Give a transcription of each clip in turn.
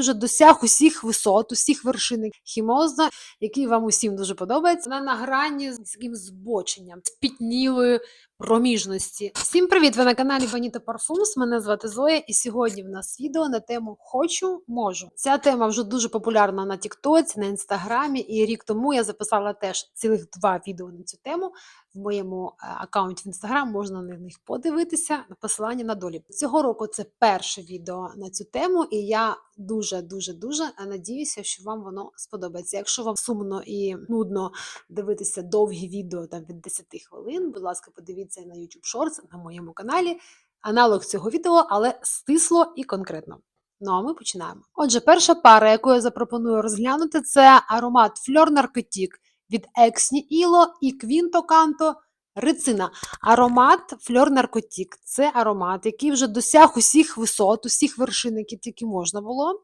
вже досяг усіх висот, усіх вершин хімоза, який вам усім дуже подобається. Вона на грані з таким збоченням, спітнілої проміжності. Всім привіт! Ви на каналі Bonita Parfums. Мене звати Зоя, і сьогодні в нас відео на тему Хочу, можу. Ця тема вже дуже популярна на Тіктоці, на інстаграмі, і рік тому я записала теж цілих два відео на цю тему. В моєму е, аккаунті в інстаграм можна на них подивитися. Посилання на долі. Цього року це перше відео на цю тему, і я дуже дуже дуже надіюся, що вам воно сподобається. Якщо вам сумно і нудно дивитися довгі відео там від 10 хвилин, будь ласка, подивіться на YouTube Shorts на моєму каналі. Аналог цього відео, але стисло і конкретно. Ну а ми починаємо. Отже, перша пара, яку я запропоную розглянути, це аромат Fleur Narcotique від Ексні Іло і Quinto Canto Рецина. Аромат Fleur Narcotic – це аромат, який вже досяг усіх висот, усіх вершин, які тільки можна було.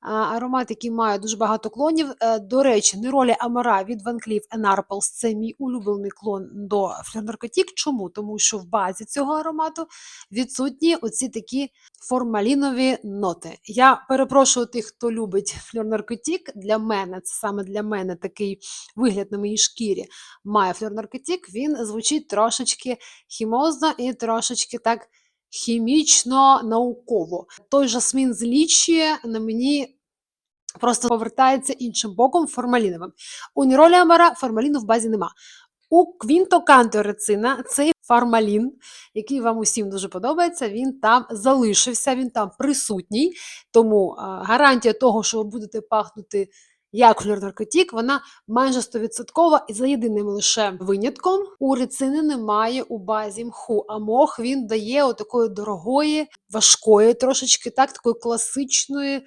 Аромат, який має дуже багато клонів. Е, До речі, неролі Амара від Van Cleef Arpels – це мій улюблений клон до Narcotic. Чому? Тому що в базі цього аромату відсутні оці такі формалінові ноти. Я перепрошую тих, хто любить Narcotic. Для мене, це саме для мене такий вигляд на моїй шкірі має Narcotic. Він звучить трошечки хімозно і трошечки так хімічно-науково. Той жасмін з на мені. Просто повертається іншим боком формаліновим. У Ніролі Амара формаліну в базі нема. У Квінто Канто Рецина цей формалін, який вам усім дуже подобається, він там залишився, він там присутній. Тому гарантія того, що ви будете пахнути як наркотік, вона майже 100% і за єдиним лише винятком у рецини немає у базі мху. А мох він дає отакої дорогої, важкої, трошечки так, такої класичної.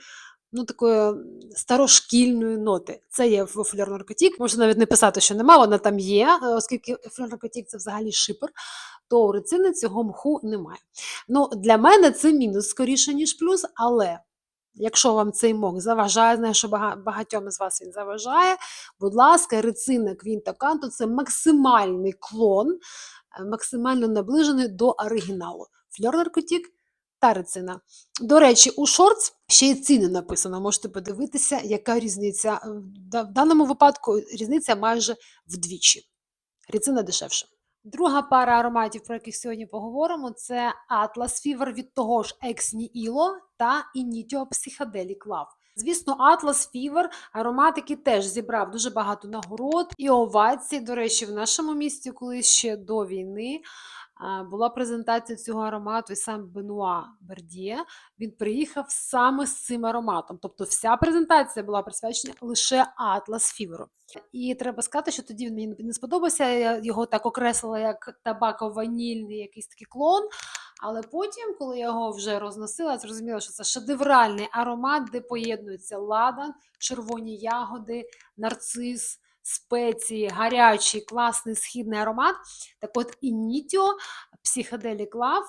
Ну, такої старошкільної ноти. Це є в флюр наркотік. Можна навіть не писати, що нема, вона там є, е, оскільки флюр наркотік це взагалі шипер, то у рецини цього мху немає. Ну, для мене це мінус скоріше, ніж плюс, але якщо вам цей мох заважає, знаю, що багатьом з вас він заважає, будь ласка, рецина Квінта Канто це максимальний клон, е, максимально наближений до оригіналу. Фльор наркотік та рецина. До речі, у шортс ще й ціни написано. Можете подивитися, яка різниця. Е, В даному випадку різниця майже вдвічі. Рецина дешевше. Друга пара ароматів, про яких сьогодні поговоримо, це Atlas Fever від того ж Exni Ilo та Initio Psychedelic Love. Звісно, Atlas Fever аромат, який теж зібрав дуже багато нагород і овацій. До речі, в нашому місті, коли ще до війни була презентація цього аромату, і сам Бенуа Бердіє він приїхав саме з цим ароматом. Тобто вся презентація була присвячена лише Atlas Fever. І треба сказати, що тоді він мені не сподобався. Я його так окреслила як табако-ванільний якийсь такий клон. Але потім, коли я його вже розносила, зрозуміла, що це шедевральний аромат, де поєднуються ладан, червоні ягоди, нарцис, спеції, гарячий, класний східний аромат. Так от Інітіо, Psychedelic Love,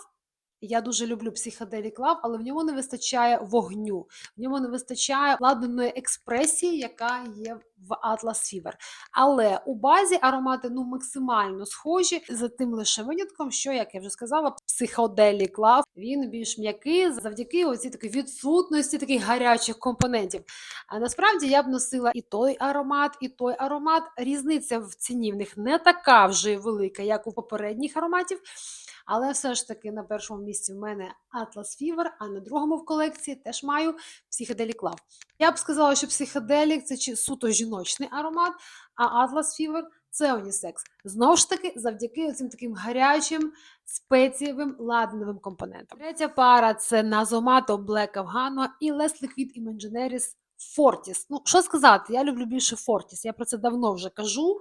я дуже люблю Psychedelic Love, але в ньому не вистачає вогню, в ньому не вистачає ладаної експресії, яка є в Atlas Fever. Але у базі аромати ну максимально схожі за тим лише винятком, що, як я вже сказала, Psychedelic Love, він більш м'який завдяки оцій такій відсутності таких гарячих компонентів. А насправді я б носила і той аромат, і той аромат. Різниця в ціні в них не така вже велика, як у попередніх ароматів. Але все ж таки на першому місці в мене Atlas Fever, а на другому в колекції теж маю Psychedelic Love. Я б сказала, що Psychedelic – це чи- суто жіночний аромат, а Atlas Fever – це унісекс. Знову ж таки, завдяки цим таким гарячим спецієвим ладановим компонентам. Третя пара це Назомато Black Afghano і Les Liquid Imagineris Fortis. Ну, що сказати, я люблю більше Fortis, я про це давно вже кажу.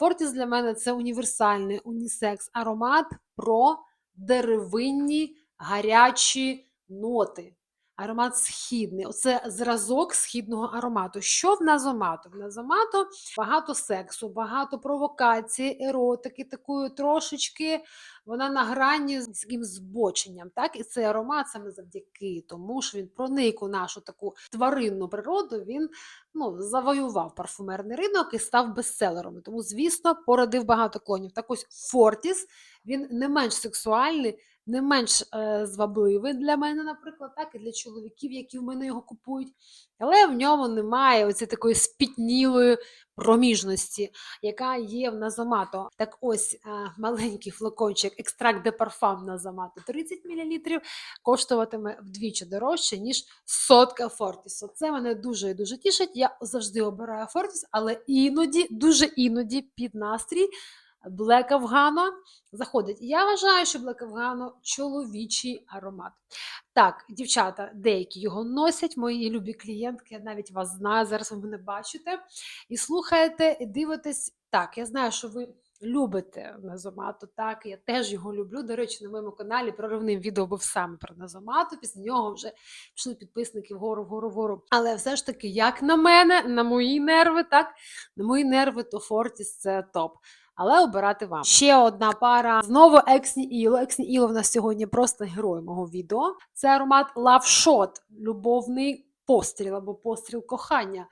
Fortis для мене це універсальний унісекс аромат про деревинні гарячі ноти. Аромат східний. Оце зразок східного аромату. Що в назомато? В назомато багато сексу, багато провокації, еротики, такої трошечки вона на грані з таким збоченням. Так? І цей аромат саме завдяки тому, що він проник у нашу таку тваринну природу, він ну, завоював парфумерний ринок і став бестселером. Тому, звісно, породив багато клонів. Так ось Фортіс він не менш сексуальний не менш е, звабливий для мене, наприклад, так, і для чоловіків, які в мене його купують. Але в ньому немає оці такої спітнілої проміжності, яка є в Назомато. Так ось е, маленький флакончик екстракт де парфам Назомато 30 мл коштуватиме вдвічі дорожче, ніж сотка Фортісу. Це мене дуже дуже тішить. Я завжди обираю Фортіс, але іноді, дуже іноді під настрій Black Afghano заходить. Я вважаю, що Black Afghano чоловічий аромат. Так, дівчата, деякі його носять, мої любі клієнтки, я навіть вас знаю, зараз ви мене бачите. І слухаєте, і дивитесь. Так, я знаю, що ви любите Назомату, так, я теж його люблю. До речі, на моєму каналі проривним відео був саме про Назомату. Після нього вже пішли підписники вгору, вгору, вгору. Але все ж таки, як на мене, на мої нерви, так, на мої нерви, то Фортіс це топ. Але обирати вам. Ще одна пара. Знову Ексні Іло. Ексні Іло в нас сьогодні просто герой мого відео. Це аромат Shot, любовний постріл або постріл кохання.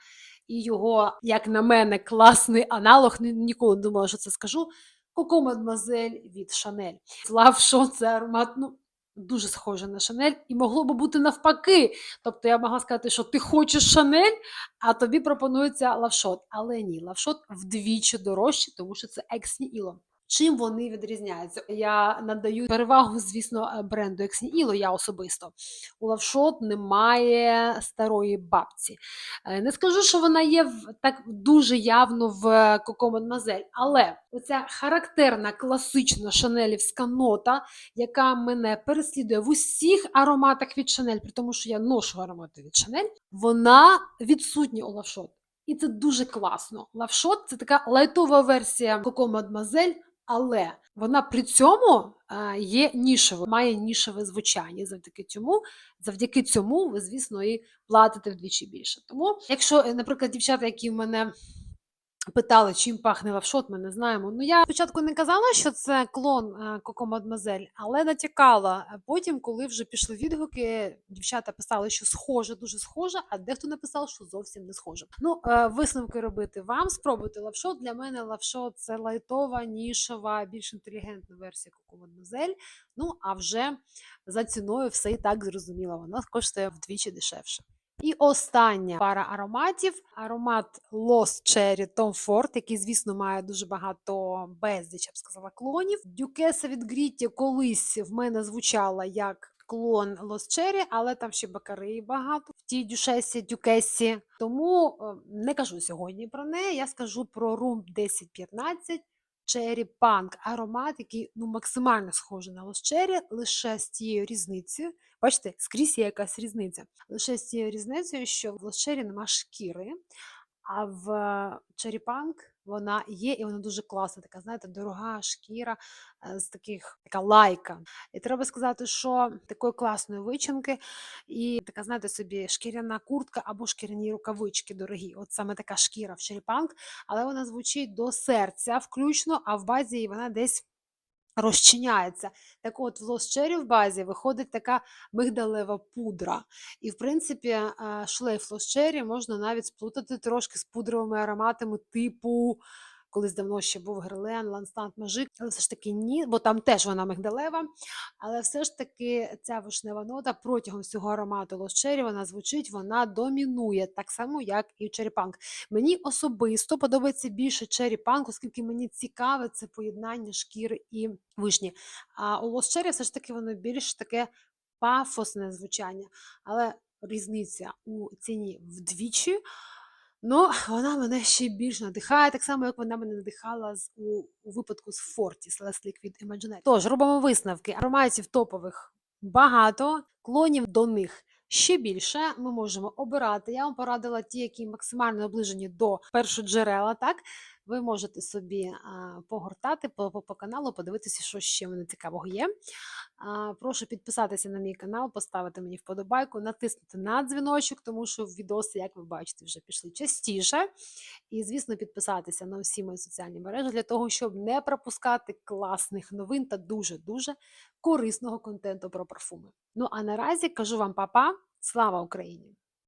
І його, як на мене, класний аналог. Ні- Ніколи не думала, що це скажу. Коко Мадмазель від Шанель. Shot це аромат, ну. Дуже схоже на Шанель, і могло би бути навпаки. Тобто я могла сказати, що ти хочеш Шанель, а тобі пропонується лавшот. Але ні, лавшот вдвічі дорожче, тому що це Ексні Іло. Чим вони відрізняються? Я надаю перевагу, звісно, е, бренду Ексні Іло, я особисто. У лавшот немає старої бабці. Е, Не скажу, що вона є так дуже явно в Коко Мадмазель, але оця характерна класична шанелівська нота, яка мене переслідує в усіх ароматах від Шанель, при тому, що я ношу аромати від Шанель, вона відсутня у лавшот. І це дуже класно. Лавшот це така лайтова версія Коко Мадмазель, але вона при цьому е, є нішевою, має нішеве звучання. Завдяки цьому, завдяки цьому ви, звісно, і платите вдвічі більше. Тому, якщо, е, наприклад, дівчата, які в мене питали, чим пахне лавшот, ми не знаємо. Ну я спочатку не казала, що це клон е, Коко Мадмазель, але натякала. Е, Потім, коли вже пішли відгуки, дівчата писали, що схоже, дуже схоже, а дехто написав, що зовсім не схоже. Ну, е, висновки робити вам. Спробуйте лавшот. Для мене лавшот це лайтова, нішова, більш інтелігентна версія Коко Мадмазель. Ну, а вже за ціною все і так зрозуміло. Вона коштує вдвічі дешевше. І остання пара ароматів. Аромат Lost Cherry Tom Ford, який, звісно, має дуже багато безліч, я б сказала, клонів. Дюкеса від Грітті колись в мене звучала як клон Cherry, але там ще бакари багато в тій дюшесі, дюкесі. Тому е, не кажу сьогодні про неї. Я скажу про Room 1015. Cherry Punk аромат, який ну, максимально схожий на Lost лише з тією різницею. Бачите, скрізь є якась різниця. Лише з тією різницею, що в Lost нема шкіри, а в Cherry Punk вона є, і вона дуже класна, така, знаєте, дорога шкіра е, з таких, така лайка. І треба сказати, що такої класної вичинки, і така, знаєте, собі шкіряна куртка або шкіряні рукавички дорогі. От саме така шкіра в черепанк, але вона звучить до серця включно, а в базі вона десь розчиняється. Так от, в лосчері в базі виходить така мигдалева пудра. І, в принципі, е, шлейф лосчері можна навіть сплутати трошки з пудровими ароматами типу. Колись давно ще був Герлен, Ланстант Мажик, але все ж таки ні, бо там теж вона мигдалева. Але все ж таки ця вишнева нота протягом всього аромату Lost вона звучить, вона домінує, так само, як і Punk. Мені особисто подобається більше Cherry оскільки мені цікаве це поєднання шкіри і вишні. А у Lost все ж таки воно більш таке пафосне звучання, але різниця у ціні вдвічі. Ну, вона мене ще більш надихає, так само, як вона мене надихала з, у, у випадку з Фортіс Last Liquid Imaginary. Тож, робимо висновки. Ароматів топових багато, клонів до них ще більше. Ми можемо обирати. Я вам порадила ті, які максимально наближені до першоджерела, так? Ви можете собі погортати по, по, по каналу, подивитися, що ще мене цікавого є. Прошу підписатися на мій канал, поставити мені вподобайку, натиснути на дзвіночок, тому що відоси, як ви бачите, вже пішли частіше. І, звісно, підписатися на всі мої соціальні мережі для того, щоб не пропускати класних новин та дуже-дуже корисного контенту про парфуми. Ну а наразі кажу вам па-па, слава Україні!